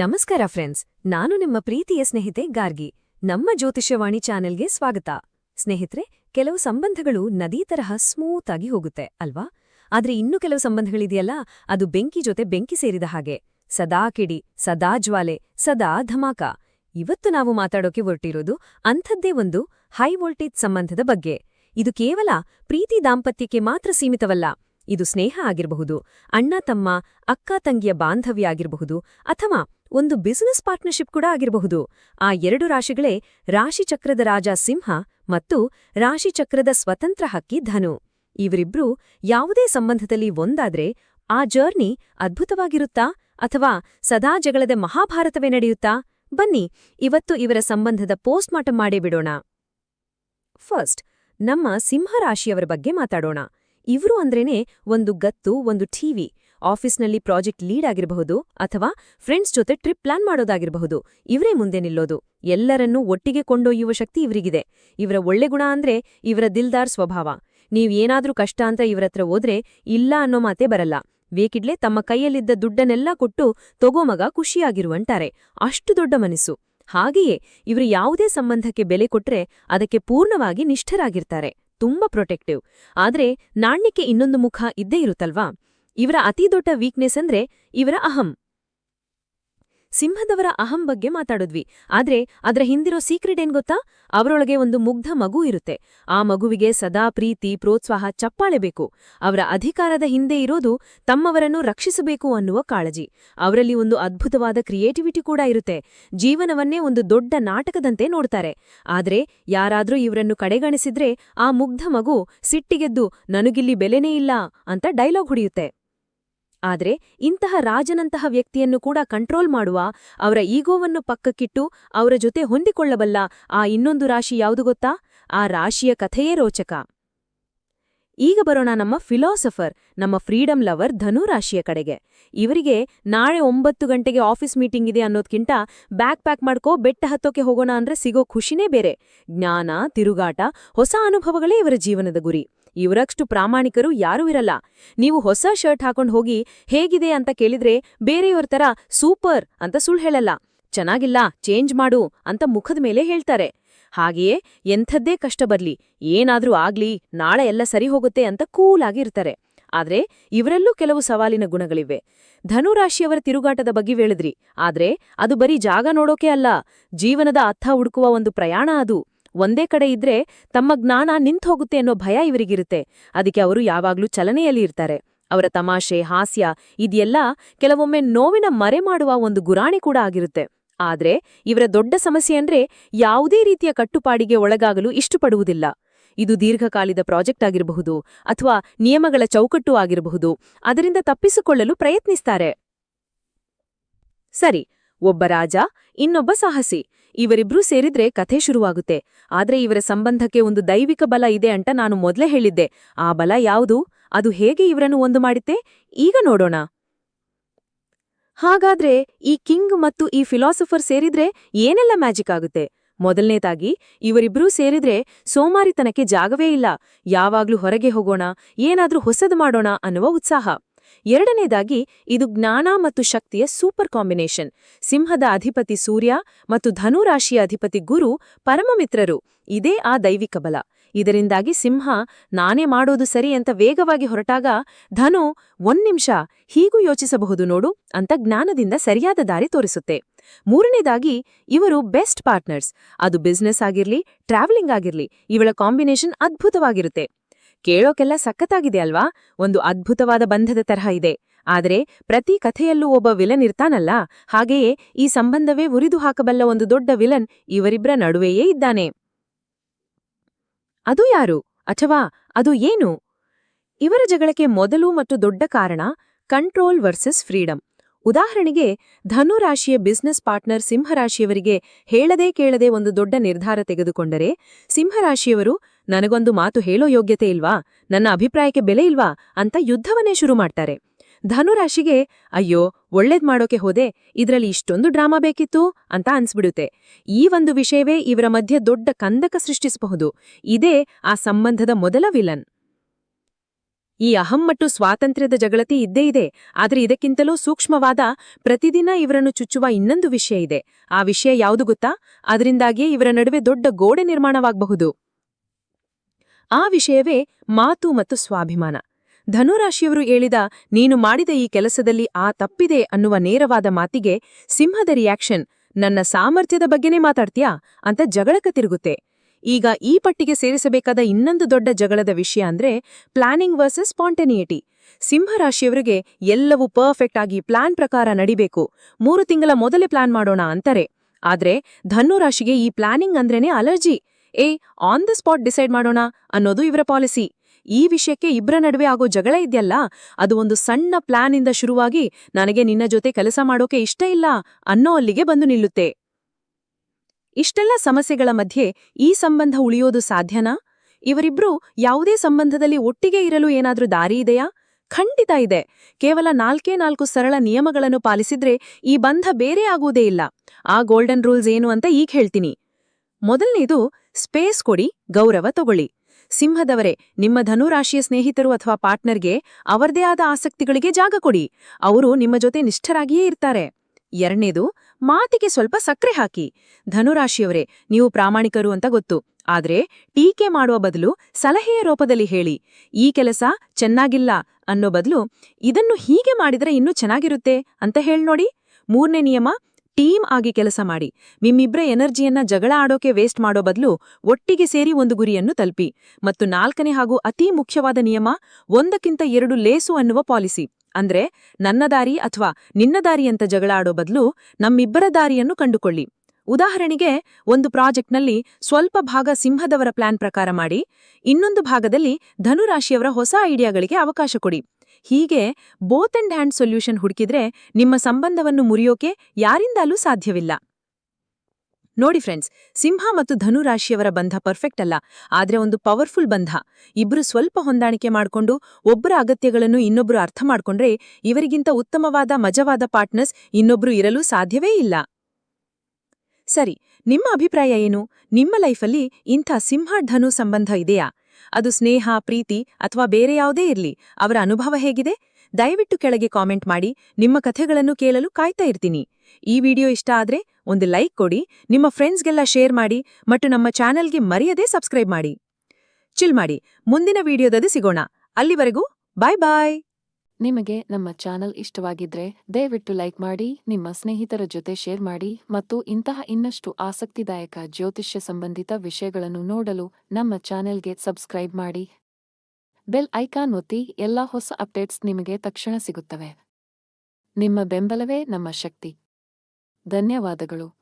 ನಮಸ್ಕಾರ ಫ್ರೆಂಡ್ಸ್, ನಾನು ನಿಮ್ಮ ಪ್ರೀತಿಯ ಸ್ನೇಹಿತೆ ಗಾರ್ಗಿ. ನಮ್ಮ ಜ್ಯೋತಿಷ್ಯವಾಣಿ ಚಾನೆಲ್ಗೆ ಸ್ವಾಗತ. ಸ್ನೇಹಿತರೆ, ಕೆಲವು ಸಂಬಂಧಗಳು ನದಿ ತರಹ ಸ್ಮೂತ್ ಆಗಿ ಹೋಗುತ್ತೆ, ಅಲ್ವಾ? ಆದ್ರೆ ಇನ್ನು ಕೆಲವು ಸಂಬಂಧಗಳಿದೆಯಲ್ಲ, ಅದು ಬೆಂಕಿ ಜೊತೆ ಬೆಂಕಿ ಸೇರಿದ ಹಾಗೆ. ಸದಾ ಕಿಡಿ, ಸದಾ ಜ್ವಾಲೆ, ಸದಾ ಧಮಾಕ. ಇವತ್ತು ನಾವು ಮಾತಾಡೋಕೆ ಹೊರಟಿರೋದು ಅಂಥದ್ದೇ ಒಂದು ಹೈ ವೋಲ್ಟೇಜ್ ಸಂಬಂಧದ ಬಗ್ಗೆ. ಇದು ಕೇವಲ ಪ್ರೀತಿ ದಾಂಪತ್ಯಕ್ಕೆ ಮಾತ್ರ ಸೀಮಿತವಲ್ಲ. ಇದು ಸ್ನೇಹ ಆಗಿರಬಹುದು, ಅಣ್ಣ ತಮ್ಮ, ಅಕ್ಕ ತಂಗಿಯ ಬಾಂಧವ್ಯ ಆಗಿರಬಹುದು, ಅಥವಾ ಒಂದು ಬಿಸಿನೆಸ್ ಪಾರ್ಟ್ನರ್ಶಿಪ್ ಕೂಡ ಆಗಿರಬಹುದು. ಆ ಎರಡು ರಾಶಿಗಳೇ ರಾಶಿಚಕ್ರದ ರಾಜ ಸಿಂಹ ಮತ್ತು ರಾಶಿಚಕ್ರದ ಸ್ವತಂತ್ರ ಹಕ್ಕಿ ಧನು. ಇವರಿಬ್ರೂ ಯಾವುದೇ ಸಂಬಂಧದಲ್ಲಿ ಒಂದಾದ್ರೆ ಆ ಜರ್ನಿ ಅದ್ಭುತವಾಗಿರುತ್ತಾ ಅಥವಾ ಸದಾ ಜಗಳದ ಮಹಾಭಾರತವೇ ನಡೆಯುತ್ತಾ? ಬನ್ನಿ, ಇವತ್ತು ಇವರ ಸಂಬಂಧದ ಪೋಸ್ಟ್ ಮಾರ್ಟಮ್ ಮಾಡೇ ಬಿಡೋಣ. ಫಸ್ಟ್, ನಮ್ಮ ಸಿಂಹರಾಶಿಯವರ ಬಗ್ಗೆ ಮಾತಾಡೋಣ. ಇವರು ಅಂದ್ರೇನೆ ಒಂದು ಗತ್ತು, ಒಂದು ಟಿವಿ ಆಫೀಸ್ನಲ್ಲಿ ಪ್ರಾಜೆಕ್ಟ್ ಲೀಡ್ ಆಗಿರಬಹುದು ಅಥವಾ ಫ್ರೆಂಡ್ಸ್ ಜೊತೆ ಟ್ರಿಪ್ ಪ್ಲಾನ್ ಮಾಡೋದಾಗಿರಬಹುದು. ಇವರೇ ಮುಂದೆ ನಿಲ್ಲೋದು. ಎಲ್ಲರನ್ನೂ ಒಟ್ಟಿಗೆ ಕೊಂಡೊಯ್ಯುವ ಶಕ್ತಿ ಇವರಿಗಿದೆ. ಇವರ ಒಳ್ಳೆ ಗುಣ ಅಂದ್ರೆ ಇವರ ದಿಲ್ದಾರ್ ಸ್ವಭಾವ. ನೀವ್ ಏನಾದ್ರೂ ಕಷ್ಟ ಅಂತ ಇವರತ್ರ ಹೋದ್ರೆ ಇಲ್ಲ ಅನ್ನೋ ಮಾತೇ ಬರಲ್ಲ. ವೇಕಿಡ್ಲೆ ತಮ್ಮ ಕೈಯಲ್ಲಿದ್ದ ದುಡ್ಡನ್ನೆಲ್ಲ ಕೊಟ್ಟು ತಗೋಮಗ ಖುಷಿಯಾಗಿರುವಂತಾರೆ. ಅಷ್ಟು ದೊಡ್ಡ ಮನಸ್ಸು. ಹಾಗೆಯೇ ಇವರು ಯಾವುದೇ ಸಂಬಂಧಕ್ಕೆ ಬೆಲೆ ಕೊಟ್ರೆ ಅದಕ್ಕೆ ಪೂರ್ಣವಾಗಿ ನಿಷ್ಠರಾಗಿರ್ತಾರೆ. ತುಂಬಾ ಪ್ರೊಟೆಕ್ಟಿವ್. ಆದ್ರೆ ನಾಣ್ಯಕ್ಕೆ ಇನ್ನೊಂದು ಮುಖ ಇದ್ದೇ ಇರುತ್ತಲ್ವಾ? ಇವರ ಅತಿದೊಡ್ಡ ವೀಕ್ನೆಸ್ ಅಂದ್ರೆ ಇವರ ಅಹಂ. ಸಿಂಹದವರ ಅಹಂ ಬಗ್ಗೆ ಮಾತಾಡಿದ್ವಿ. ಆದ್ರೆ ಅದರ ಹಿಂದಿರೋ ಸೀಕ್ರೆಟ್ ಏನ್ ಗೊತ್ತಾ? ಅವರೊಳಗೆ ಒಂದು ಮುಗ್ಧ ಮಗು ಇರುತ್ತೆ. ಆ ಮಗುವಿಗೆ ಸದಾ ಪ್ರೀತಿ, ಪ್ರೋತ್ಸಾಹ, ಚಪ್ಪಾಳೆ ಬೇಕು. ಅವರ ಅಧಿಕಾರದ ಹಿಂದೆ ಇರೋದು ತಮ್ಮವರನ್ನು ರಕ್ಷಿಸಬೇಕು ಅನ್ನುವ ಕಾಳಜಿ. ಅವರಲ್ಲಿ ಒಂದು ಅದ್ಭುತವಾದ ಕ್ರಿಯೇಟಿವಿಟಿ ಕೂಡ ಇರುತ್ತೆ. ಜೀವನವನ್ನೇ ಒಂದು ದೊಡ್ಡ ನಾಟಕದಂತೆ ನೋಡ್ತಾರೆ. ಆದ್ರೆ ಯಾರಾದ್ರೂ ಇವರನ್ನು ಕಡೆಗಣಿಸಿದ್ರೆ ಆ ಮುಗ್ಧ ಮಗು ಸಿಟ್ಟಿಗೆದ್ದು, ನನಗಿಲ್ಲಿ ಬೆಲೆನೇ ಇಲ್ಲ ಅಂತ ಡೈಲಾಗ್ ಹೊಡೆಯುತ್ತೆ. ಆದ್ರೆ ಇಂತಹ ರಾಜನಂತಹ ವ್ಯಕ್ತಿಯನ್ನು ಕೂಡ ಕಂಟ್ರೋಲ್ ಮಾಡುವ ಅವರ ಈಗೋವನ್ನು ಪಕ್ಕಕ್ಕಿಟ್ಟು ಅವರ ಜೊತೆ ಹೊಂದಿಕೊಳ್ಳಬಲ್ಲ ಆ ಇನ್ನೊಂದು ರಾಶಿ ಯಾವುದು ಗೊತ್ತಾ? ಆ ರಾಶಿಯ ಕಥೆಯೇ ರೋಚಕ. ಈಗ ಬರೋಣ ನಮ್ಮ ಫಿಲಾಸಫರ್, ನಮ್ಮ ಫ್ರೀಡಂ ಲವರ್ ಧನು ರಾಶಿಯ ಕಡೆಗೆ. ಇವರಿಗೆ ನಾಳೆ ಒಂಬತ್ತು ಗಂಟೆಗೆ ಆಫೀಸ್ ಮೀಟಿಂಗ್ ಇದೆ ಅನ್ನೋದ್ಕಿಂತ ಬ್ಯಾಗ್ ಪ್ಯಾಕ್ ಮಾಡ್ಕೋ, ಬೆಟ್ಟ ಹತ್ತೋಕೆ ಹೋಗೋಣ ಅಂದ್ರೆ ಸಿಗೋ ಖುಷಿನೇ ಬೇರೆ. ಜ್ಞಾನ, ತಿರುಗಾಟ, ಹೊಸ ಅನುಭವಗಳೇ ಇವರ ಜೀವನದ ಗುರಿ. ಇವರಷ್ಟು ಪ್ರಾಮಾಣಿಕರು ಯಾರೂ ಇರಲ್ಲ. ನೀವು ಹೊಸ ಶರ್ಟ್ ಹಾಕೊಂಡು ಹೋಗಿ ಹೇಗಿದೆ ಅಂತ ಕೇಳಿದ್ರೆ ಬೇರೆಯವ್ರ ತರ ಸೂಪರ್ ಅಂತ ಸುಳ್ಳು ಹೇಳಲ್ಲ. ಚೆನ್ನಾಗಿಲ್ಲ, ಚೇಂಜ್ ಮಾಡು ಅಂತ ಮುಖದ ಮೇಲೆ ಹೇಳ್ತಾರೆ. ಹಾಗೆಯೇ ಎಂಥದ್ದೇ ಕಷ್ಟ ಬರ್ಲಿ, ಏನಾದ್ರೂ ಆಗ್ಲಿ, ನಾಳೆ ಎಲ್ಲ ಸರಿ ಹೋಗುತ್ತೆ ಅಂತ ಕೂಲಾಗಿರ್ತಾರೆ ಆದ್ರೆ ಇವರಲ್ಲೂ ಕೆಲವು ಸವಾಲಿನ ಗುಣಗಳಿವೆ. ಧನುರಾಶಿಯವರ ತಿರುಗಾಟದ ಬಗ್ಗೆ ಹೇಳಿದ್ರಿ. ಆದ್ರೆ ಅದು ಬರೀ ಜಾಗ ನೋಡೋಕೆ ಅಲ್ಲ, ಜೀವನದ ಅರ್ಥ ಹುಡುಕುವ ಒಂದು ಪ್ರಯಾಣ ಅದು. ಒಂದೇ ಕಡೆ ಇದ್ರೆ ತಮ್ಮ ಜ್ಞಾನ ನಿಂತೋಗುತ್ತೆ ಅನ್ನೋ ಭಯ ಇವರಿಗಿರುತ್ತೆ. ಅದಕ್ಕೆ ಅವರು ಯಾವಾಗ್ಲೂ ಚಲನೆಯಲ್ಲಿ ಇರ್ತಾರೆ. ಅವರ ತಮಾಷೆ, ಹಾಸ್ಯ ಇದೆಲ್ಲ ಕೆಲವೊಮ್ಮೆ ನೋವಿನ ಮರೆ ಮಾಡುವ ಒಂದು ಗುರಾಣಿ ಕೂಡ ಆಗಿರುತ್ತೆ. ಆದ್ರೆ ಇವರ ದೊಡ್ಡ ಸಮಸ್ಯೆ ಅಂದ್ರೆ ಯಾವುದೇ ರೀತಿಯ ಕಟ್ಟುಪಾಡಿಗೆ ಒಳಗಾಗಲು ಇಷ್ಟಪಡುವುದಿಲ್ಲ. ಇದು ದೀರ್ಘಕಾಲದ ಪ್ರಾಜೆಕ್ಟ್ ಆಗಿರಬಹುದು ಅಥವಾ ನಿಯಮಗಳ ಚೌಕಟ್ಟು ಆಗಿರಬಹುದು. ಅದರಿಂದ ತಪ್ಪಿಸಿಕೊಳ್ಳಲು ಪ್ರಯತ್ನಿಸ್ತಾರೆ. ಸರಿ, ಒಬ್ಬ ರಾಜ, ಇನ್ನೊಬ್ಬ ಸಾಹಸಿ. ಇವರಿಬ್ರೂ ಸೇರಿದ್ರೆ ಕಥೆ ಶುರುವಾಗುತ್ತೆ. ಆದ್ರೆ ಇವರ ಸಂಬಂಧಕ್ಕೆ ಒಂದು ದೈವಿಕ ಬಲ ಇದೆ ಅಂತ ನಾನು ಮೊದಲೇ ಹೇಳಿದ್ದೆ. ಆ ಬಲ ಯಾವುದು? ಅದು ಹೇಗೆ ಇವರನ್ನು ಒಂದು ಮಾಡಿತ್ತೆ? ಈಗ ನೋಡೋಣ. ಹಾಗಾದ್ರೆ ಈ ಕಿಂಗ್ ಮತ್ತು ಈ ಫಿಲಾಸಫರ್ ಸೇರಿದ್ರೆ ಏನೆಲ್ಲ ಮ್ಯಾಜಿಕ್ ಆಗುತ್ತೆ? ಮೊದಲನೇದಾಗಿ, ಇವರಿಬ್ರೂ ಸೇರಿದ್ರೆ ಸೋಮಾರಿತನಕ್ಕೆ ಜಾಗವೇ ಇಲ್ಲ. ಯಾವಾಗ್ಲೂ ಹೊರಗೆ ಹೋಗೋಣ, ಏನಾದ್ರೂ ಹೊಸದು ಮಾಡೋಣ ಅನ್ನುವ ಉತ್ಸಾಹ. ಎರಡನೇದಾಗಿ, ಇದು ಜ್ಞಾನ ಮತ್ತು ಶಕ್ತಿಯ ಸೂಪರ್ ಕಾಂಬಿನೇಷನ್. ಸಿಂಹದ ಅಧಿಪತಿ ಸೂರ್ಯ ಮತ್ತು ಧನುರಾಶಿಯ ಅಧಿಪತಿ ಗುರು ಪರಮಮಿತ್ರರು. ಇದೇ ಆ ದೈವಿಕ ಬಲ. ಇದರಿಂದಾಗಿ ಸಿಂಹ, ನಾನೇ ಮಾಡೋದು ಸರಿ ಅಂತ ವೇಗವಾಗಿ ಹೊರಟಾಗ, ಧನು, ಒಂದ್ ನಿಮಿಷ, ಹೀಗೂ ಯೋಚಿಸಬಹುದು ನೋಡು ಅಂತ ಜ್ಞಾನದಿಂದ ಸರಿಯಾದ ದಾರಿ ತೋರಿಸುತ್ತೆ. ಮೂರನೇದಾಗಿ, ಇವರು ಬೆಸ್ಟ್ ಪಾರ್ಟ್ನರ್ಸ್. ಅದು ಬಿಸ್ನೆಸ್ ಆಗಿರ್ಲಿ, ಟ್ರಾವೆಲಿಂಗ್ ಆಗಿರ್ಲಿ, ಇವಳ ಕಾಂಬಿನೇಷನ್ ಅದ್ಭುತವಾಗಿರುತ್ತೆ. ಕೇಳೋಕೆಲ್ಲ ಸಖತ್ತಾಗಿದೆ ಅಲ್ವಾ? ಒಂದು ಅದ್ಭುತವಾದ ಬಂಧದ ತರಹ ಇದೆ. ಆದರೆ ಪ್ರತಿ ಕಥೆಯಲ್ಲೂ ಒಬ್ಬ ವಿಲನ್ ಇರ್ತಾನಲ್ಲ? ಹಾಗೆಯೇ ಈ ಸಂಬಂಧವೇ ಉರಿದು ಹಾಕಬಲ್ಲ ಒಂದು ದೊಡ್ಡ ವಿಲನ್ ಇವರಿಬ್ಬರ ನಡುವೆಯೇ ಇದ್ದಾನೆ. ಅದು ಯಾರು? ಅಥವಾ ಅದು ಏನು? ಇವರ ಜಗಳಕ್ಕೆ ಮೊದಲು ಮತ್ತು ದೊಡ್ಡ ಕಾರಣ ಕಂಟ್ರೋಲ್ ವರ್ಸಸ್ ಫ್ರೀಡಮ್ ಉದಾಹರಣೆಗೆ ಧನುರಾಶಿಯ ಬಿಸ್ನೆಸ್ ಪಾರ್ಟ್ನರ್ ಸಿಂಹರಾಶಿಯವರಿಗೆ ಹೇಳದೇ ಕೇಳದೆ ಒಂದು ದೊಡ್ಡ ನಿರ್ಧಾರ ತೆಗೆದುಕೊಂಡರೆ ಸಿಂಹರಾಶಿಯವರು ನನಗೊಂದು ಮಾತು ಹೇಳೋ ಯೋಗ್ಯತೆ ಇಲ್ವಾ? ನನ್ನ ಅಭಿಪ್ರಾಯಕ್ಕೆ ಬೆಲೆ ಇಲ್ವಾ? ಅಂತ ಯುದ್ಧವನ್ನೇ ಶುರು ಮಾಡ್ತಾರೆ. ಧನುರಾಶಿಗೆ, ಅಯ್ಯೋ, ಒಳ್ಳೇದ್ ಮಾಡೋಕೆ ಹೋದೆ, ಇದರಲ್ಲಿ ಇಷ್ಟೊಂದು ಡ್ರಾಮಾ ಬೇಕಿತ್ತು? ಅಂತ ಅನ್ಸ್ಬಿಡುತ್ತೆ. ಈ ಒಂದು ವಿಷಯವೇ ಇವರ ಮಧ್ಯೆ ದೊಡ್ಡ ಕಂದಕ ಸೃಷ್ಟಿಸಬಹುದು. ಇದೇ ಆ ಸಂಬಂಧದ ಮೊದಲ ವಿಲನ್. ಈ ಅಹಂ ಮತ್ತು ಸ್ವಾತಂತ್ರ್ಯದ ಜಗಳತಿ ಇದ್ದೇ ಇದೆ, ಆದರೆ ಇದಕ್ಕಿಂತಲೂ ಸೂಕ್ಷ್ಮವಾದ ಪ್ರತಿದಿನ ಇವರನ್ನು ಚುಚ್ಚುವ ಇನ್ನೊಂದು ವಿಷಯ ಇದೆ. ಆ ವಿಷಯ ಯಾವುದು ಗೊತ್ತಾ? ಅದರಿಂದಾಗಿಯೇ ಇವರ ನಡುವೆ ದೊಡ್ಡ ಗೋಡೆ ನಿರ್ಮಾಣವಾಗಬಹುದು. ಆ ವಿಷಯವೇ ಮಾತು ಮತ್ತು ಸ್ವಾಭಿಮಾನ. ಧನುರಾಶಿಯವರು ಹೇಳಿದ, ನೀನು ಮಾಡಿದ ಈ ಕೆಲಸದಲ್ಲಿ ಆ ತಪ್ಪಿದೆ ಅನ್ನುವ ನೇರವಾದ ಮಾತಿಗೆ ಸಿಂಹದ ರಿಯಾಕ್ಷನ್ ನನ್ನ ಸಾಮರ್ಥ್ಯದ ಬಗ್ಗೆನೇ ಮಾತಾಡ್ತೀಯಾ? ಅಂತ ಜಗಳಕ ತಿರುಗುತ್ತೆ. ಈಗ ಈ ಪಟ್ಟಿಗೆ ಸೇರಿಸಬೇಕಾದ ಇನ್ನೊಂದು ದೊಡ್ಡ ಜಗಳದ ವಿಷಯ ಅಂದ್ರೆ ಪ್ಲಾನಿಂಗ್ ವರ್ಸಸ್ ಸ್ಪಾಂಟೆನಿಯಿಟಿ ಸಿಂಹರಾಶಿಯವರಿಗೆ ಎಲ್ಲವೂ ಪರ್ಫೆಕ್ಟ್ ಆಗಿ ಪ್ಲಾನ್ ಪ್ರಕಾರ ನಡಿಬೇಕು. ಮೂರು ತಿಂಗಳ ಮೊದಲೇ ಪ್ಲಾನ್ ಮಾಡೋಣ ಅಂತಾರೆ. ಆದ್ರೆ ಧನುರಾಶಿಗೆ ಈ ಪ್ಲಾನಿಂಗ್ ಅಂದ್ರೇನೆ ಅಲರ್ಜಿ. ಏ ಆನ್ ದ ಸ್ಪಾಟ್ ಡಿಸೈಡ್ ಮಾಡೋಣ ಅನ್ನೋದು ಇವರ ಪಾಲಿಸಿ ಈ ವಿಷಯಕ್ಕೆ ಇಬ್ಬರ ನಡುವೆ ಆಗೋ ಜಗಳ ಇದೆಯಲ್ಲ, ಅದು ಒಂದು ಸಣ್ಣ ಪ್ಲಾನ್ ಇಂದ ಶುರುವಾಗಿ ನನಗೆ ನಿನ್ನ ಜೊತೆ ಕೆಲಸ ಮಾಡೋಕೆ ಇಷ್ಟ ಇಲ್ಲ ಅನ್ನೋ ಅಲ್ಲಿಗೆ ಬಂದು ನಿಲ್ಲುತ್ತೆ. ಇಷ್ಟೆಲ್ಲ ಸಮಸ್ಯೆಗಳ ಮಧ್ಯೆ ಈ ಸಂಬಂಧ ಉಳಿಯೋದು ಸಾಧ್ಯನಾ? ಇವರಿಬ್ರು ಯಾವುದೇ ಸಂಬಂಧದಲ್ಲಿ ಒಟ್ಟಿಗೆ ಇರಲು ಏನಾದ್ರೂ ದಾರಿ ಇದೆಯಾ? ಖಂಡಿತ ಇದೆ. ಕೇವಲ ನಾಲ್ಕೇ ನಾಲ್ಕು ಸರಳ ನಿಯಮಗಳನ್ನು ಪಾಲಿಸಿದ್ರೆ ಈ ಬಂಧ ಬೇರೆ ಆಗುವುದೇ ಇಲ್ಲ. ಆ ಗೋಲ್ಡನ್ ರೂಲ್ಸ್ ಏನು ಅಂತ ಈಗ ಹೇಳ್ತೀನಿ. ಮೊದಲನೇದು ಸ್ಪೇಸ್ ಕೊಡಿ, ಗೌರವ ತಗೊಳ್ಳಿ. ಸಿಂಹದವರೇ, ನಿಮ್ಮ ಧನುರಾಶಿಯ ಸ್ನೇಹಿತರು ಅಥವಾ ಪಾರ್ಟ್ನರ್ಗೆ ಅವರದೇ ಆದ ಆಸಕ್ತಿಗಳಿಗೆ ಜಾಗ ಕೊಡಿ. ಅವರು ನಿಮ್ಮ ಜೊತೆ ನಿಷ್ಠರಾಗಿಯೇ ಇರ್ತಾರೆ. ಎರಡನೇದು, ಮಾತಿಗೆ ಸ್ವಲ್ಪ ಸಕ್ಕರೆ ಹಾಕಿ. ಧನುರಾಶಿಯವರೇ, ನೀವು ಪ್ರಾಮಾಣಿಕರು ಅಂತ ಗೊತ್ತು. ಆದ್ರೆ, ಟೀಕೆ ಮಾಡುವ ಬದಲು ಸಲಹೆಯ ರೂಪದಲ್ಲಿ ಹೇಳಿ. ಈ ಕೆಲಸ ಚೆನ್ನಾಗಿಲ್ಲ ಅನ್ನೋ ಬದಲು ಇದನ್ನು ಹೀಗೆ ಮಾಡಿದರೆ ಇನ್ನೂ ಚೆನ್ನಾಗಿರುತ್ತೆ ಅಂತ ಹೇಳ್ನೋಡಿ ಮೂರನೇ ನಿಯಮ ಟೀಮ್ ಆಗಿ ಕೆಲಸ ಮಾಡಿ. ನಿಮ್ಮಿಬ್ರ ಎನರ್ಜಿಯನ್ನ ಜಗಳ ಆಡೋಕೆ ವೇಸ್ಟ್ ಮಾಡೋ ಬದಲು ಒಟ್ಟಿಗೆ ಸೇರಿ ಒಂದು ಗುರಿಯನ್ನು ತಲುಪಿ. ಮತ್ತು ನಾಲ್ಕನೇ ಹಾಗೂ ಅತೀ ಮುಖ್ಯವಾದ ನಿಯಮ, ಒಂದಕ್ಕಿಂತ ಎರಡು ಲೇಸು ಅನ್ನುವ ಪಾಲಿಸಿ. ಅಂದ್ರೆ, ನನ್ನ ದಾರಿ ಅಥವಾ ನಿನ್ನ ದಾರಿ ಅಂತ ಜಗಳ ಆಡೋ ಬದಲು ನಮ್ಮಿಬ್ಬರ ದಾರಿಯನ್ನು ಕಂಡುಕೊಳ್ಳಿ. ಉದಾಹರಣೆಗೆ, ಒಂದು ಪ್ರಾಜೆಕ್ಟ್ನಲ್ಲಿ ಸ್ವಲ್ಪ ಭಾಗ ಸಿಂಹದವರ ಪ್ಲಾನ್ ಪ್ರಕಾರ ಮಾಡಿ, ಇನ್ನೊಂದು ಭಾಗದಲ್ಲಿ ಧನುರಾಶಿಯವರ ಹೊಸ ಐಡಿಯಾಗಳಿಗೆ ಅವಕಾಶ ಕೊಡಿ. ಹೀಗೆ ಬೋತ್ ಅಂಡ್ ಹ್ಯಾಂಡ್ ಸೊಲ್ಯೂಷನ್ ಹುಡುಕಿದ್ರೆ ನಿಮ್ಮ ಸಂಬಂಧವನ್ನು ಮುರಿಯೋಕೆ ಯಾರಿಂದಲೂ ಸಾಧ್ಯವಿಲ್ಲ. ನೋಡಿ ಫ್ರೆಂಡ್ಸ್ ಸಿಂಹ ಮತ್ತು ಧನುರಾಶಿಯವರ ಬಂಧ ಪರ್ಫೆಕ್ಟ್ ಅಲ್ಲ, ಆದ್ರೆ ಒಂದು ಪವರ್ಫುಲ್ ಬಂಧ. ಇಬ್ರು ಸ್ವಲ್ಪ ಹೊಂದಾಣಿಕೆ ಮಾಡ್ಕೊಂಡು ಒಬ್ಬರ ಅಗತ್ಯಗಳನ್ನು ಇನ್ನೊಬ್ರು ಅರ್ಥ ಮಾಡ್ಕೊಂಡ್ರೆ ಇವರಿಗಿಂತ ಉತ್ತಮವಾದ, ಮಜವಾದ ಪಾರ್ಟ್ನರ್ಸ್ ಇನ್ನೊಬ್ರು ಇರಲು ಸಾಧ್ಯವೇ ಇಲ್ಲ. ಸರಿ, ನಿಮ್ಮ ಅಭಿಪ್ರಾಯ ಏನು? ನಿಮ್ಮ ಲೈಫಲ್ಲಿ ಇಂಥ ಸಿಂಹ ಧನು ಸಂಬಂಧ ಇದೆಯಾ? ಅದು ಸ್ನೇಹ, ಪ್ರೀತಿ ಅಥವಾ ಬೇರೆ ಯಾವುದೇ ಇರಲಿ. ಅವರ ಅನುಭವ ಹೇಗಿದೆ? ದಯವಿಟ್ಟು ಕೆಳಗೆ ಕಾಮೆಂಟ್ ಮಾಡಿ. ನಿಮ್ಮ ಕಥೆಗಳನ್ನು ಕೇಳಲು ಕಾಯ್ತಾ ಇರ್ತೀನಿ. ಈ ವಿಡಿಯೋ ಇಷ್ಟ ಆದ್ರೆ ಒಂದು ಲೈಕ್ ಕೊಡಿ, ನಿಮ್ಮ ಫ್ರೆಂಡ್ಸ್ಗೆಲ್ಲ ಶೇರ್ ಮಾಡಿ, ಮತ್ತು ನಮ್ಮ ಚಾನೆಲ್ಗೆ ಮರೆಯದೇ ಸಬ್ಸ್ಕ್ರೈಬ್ ಮಾಡಿ. ಚಿಲ್ ಮಾಡಿ. ಮುಂದಿನ ವಿಡಿಯೋದಲ್ಲಿ ಸಿಗೋಣ. ಅಲ್ಲಿವರೆಗೂ ಬಾಯ್ ಬಾಯ್! ನಿಮಗೆ ನಮ್ಮ ಚಾನಲ್ ಇಷ್ಟವಾಗಿದ್ರೆ ದಯವಿಟ್ಟು ಲೈಕ್ ಮಾಡಿ, ನಿಮ್ಮ ಸ್ನೇಹಿತರ ಜೊತೆ ಶೇರ್ ಮಾಡಿ ಮತ್ತು ಇಂತಹ ಇನ್ನಷ್ಟು ಆಸಕ್ತಿದಾಯಕ ಜ್ಯೋತಿಷ್ಯ ಸಂಬಂಧಿತ ವಿಷಯಗಳನ್ನು ನೋಡಲು ನಮ್ಮ ಚಾನೆಲ್ಗೆ ಸಬ್ಸ್ಕ್ರೈಬ್ ಮಾಡಿ. ಬೆಲ್ ಐಕಾನ್ ಒತ್ತಿ ಎಲ್ಲಾ ಹೊಸ ಅಪ್ಡೇಟ್ಸ್ ನಿಮಗೆ ತಕ್ಷಣ ಸಿಗುತ್ತವೆ. ನಿಮ್ಮ ಬೆಂಬಲವೇ ನಮ್ಮ ಶಕ್ತಿ. ಧನ್ಯವಾದಗಳು.